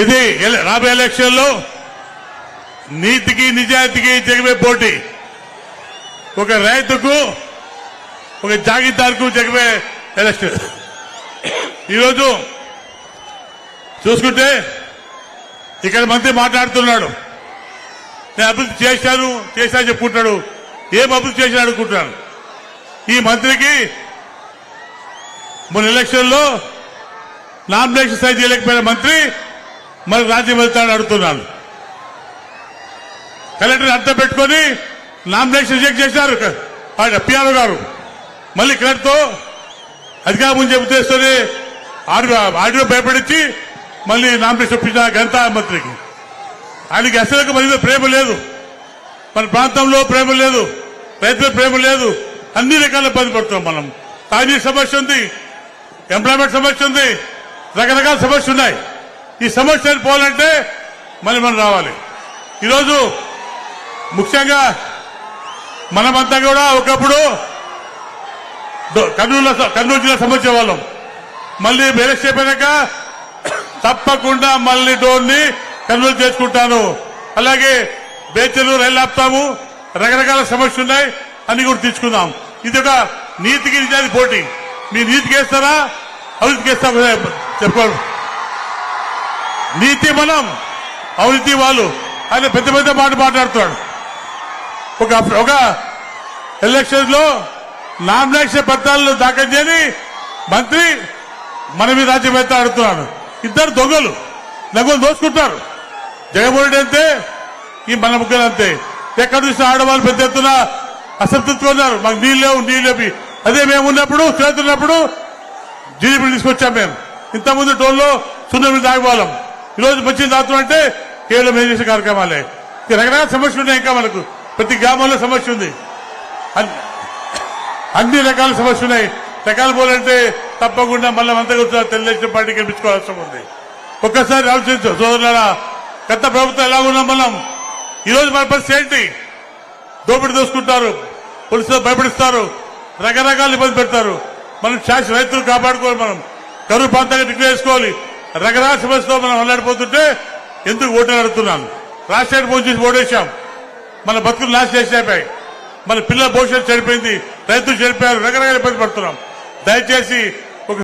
ఇది రాబోయే ఎలక్షన్లో నీతికి నిజాయితీకి జగమే పోటీ. ఒక రైతుకు ఒక జాగీదారుకు జగమే ఎలక్షన్. ఈరోజు చూసుకుంటే ఇక్కడ మంత్రి మాట్లాడుతున్నాడు. నేను అభివృద్ధి చేశాను చేశాను చెప్పుకుంటాడు. ఏం అభివృద్ధి చేశాను అనుకుంటున్నాను. ఈ మంత్రికి మొన్న ఎలక్షన్లో నామినేషన్ సైజ్ చేయలేకపోయిన మంత్రి మరి రాజ్యం వెళ్తాడు అడుగుతున్నాను. కలెక్టర్ అర్థం పెట్టుకొని నామినేషన్ రిజెక్ట్ చేశారు. పిఆర్ గారు. మళ్ళీ కలెక్టర్తో అధికారం ముందు చెబుతేస్తూనే ఆడియో ఆడియో భయపడించి మళ్ళీ నామినేషన్ ఇప్పించిన గంతా మంత్రికి. ఆయనకి అసలు మరింత ప్రేమ లేదు. మన ప్రాంతంలో ప్రేమ లేదు. రైతుల ప్రేమ లేదు. అన్ని రకాల ఇబ్బంది పడుతున్నాం మనం. తాజీ సమస్య ఉంది. ఎంప్లాయ్మెంట్ సమస్య ఉంది. రకరకాల సమస్యలు ఉన్నాయి. ఈ సమస్యలు పోవాలంటే మళ్ళీ మనం రావాలి. ఈరోజు ముఖ్యంగా మనమంతా కూడా ఒకప్పుడు కర్నూలు కర్నూలు జిల్లా సమస్య వాళ్ళం. మళ్ళీ ఎలక్షన్ అయిపోయాక తప్పకుండా మళ్ళీ డోర్ని కర్నూలు చేసుకుంటాను. అలాగే బేచలు రైలు ఆపుతాము. రకరకాల సమస్యలు ఉన్నాయి అన్ని కూడా తీసుకుందాం. ఇది ఒక నీతికి నిజానికి పోటీ. మీ నీతికి వేస్తారా? అభివృద్ధికి వేస్తారా చెప్పుకోండి నీతి మనం అవినీతి వాళ్ళు. ఆయన పెద్ద పెద్ద మాట మాట్లాడుతున్నాడు. ఒక ఒక ఎలక్షన్లో నామినేషన్ పత్రాలను దాఖలు చేయని మంత్రి మన మీద రాజ్యం ఆడుతున్నాడు ఇద్దరు దొంగలు నగలు దోచుకుంటారు. జగన్మోహన్ అంతే ఈ మన ముగ్గురు అంతే. ఎక్కడ చూసిన ఆడవాళ్ళు పెద్ద ఎత్తున అసంతృప్తిగా ఉన్నారు. మాకు నీళ్ళు లేవు నీళ్ళు లేవి. అదే మేము ఉన్నప్పుడు చేతున్నప్పుడు జీడీపీ తీసుకొచ్చాం మేము. ఇంతకుముందు టోల్లో సున్నా మీద తాగిపోవాలం ఈరోజు మంచి దాతం అంటే కేవలం ఏం చేసే కార్యక్రమాలే. రకరకాల సమస్యలు ఉన్నాయి ఇంకా మనకు. ప్రతి గ్రామంలో సమస్య ఉంది. అన్ని- అన్ని రకాల సమస్యలు ఉన్నాయి. రకాలు పోలంటే తప్పకుండా మళ్ళీ అంతా కూర్చొని తెలుగుదేశం పార్టీ గెలిపించుకోవాల్సి ఉంది. ఒక్కసారి ఆలోచించు సోదరులారా గత ప్రభుత్వం ఎలా ఉన్నాం మనం? ఈరోజు మన పరిస్థితి ఏంటి? దోపిడీ దోసుకుంటారు పోలీసులు భయపడిస్తారు రకరకాల ఇబ్బంది పెడతారు. మనం శాశ్వత రైతులు కాపాడుకోవాలి మనం. కరువు ప్రాంతంగా డిక్లేర్ చేసుకోవాలి. రకరకాల సమస్యతో మనం అల్లాడిపోతుంటే ఎందుకు ఓటు అడుగుతున్నాను రాష్ట్రానికి ఫోన్ చేసి ఓటేశాం. మన బతుకులు నాశ చేసేపాయి మన పిల్లల భవిష్యత్తు చనిపోయింది రైతులు చనిపోయారు రకరకాల ఇబ్బంది పడుతున్నాం. దయచేసి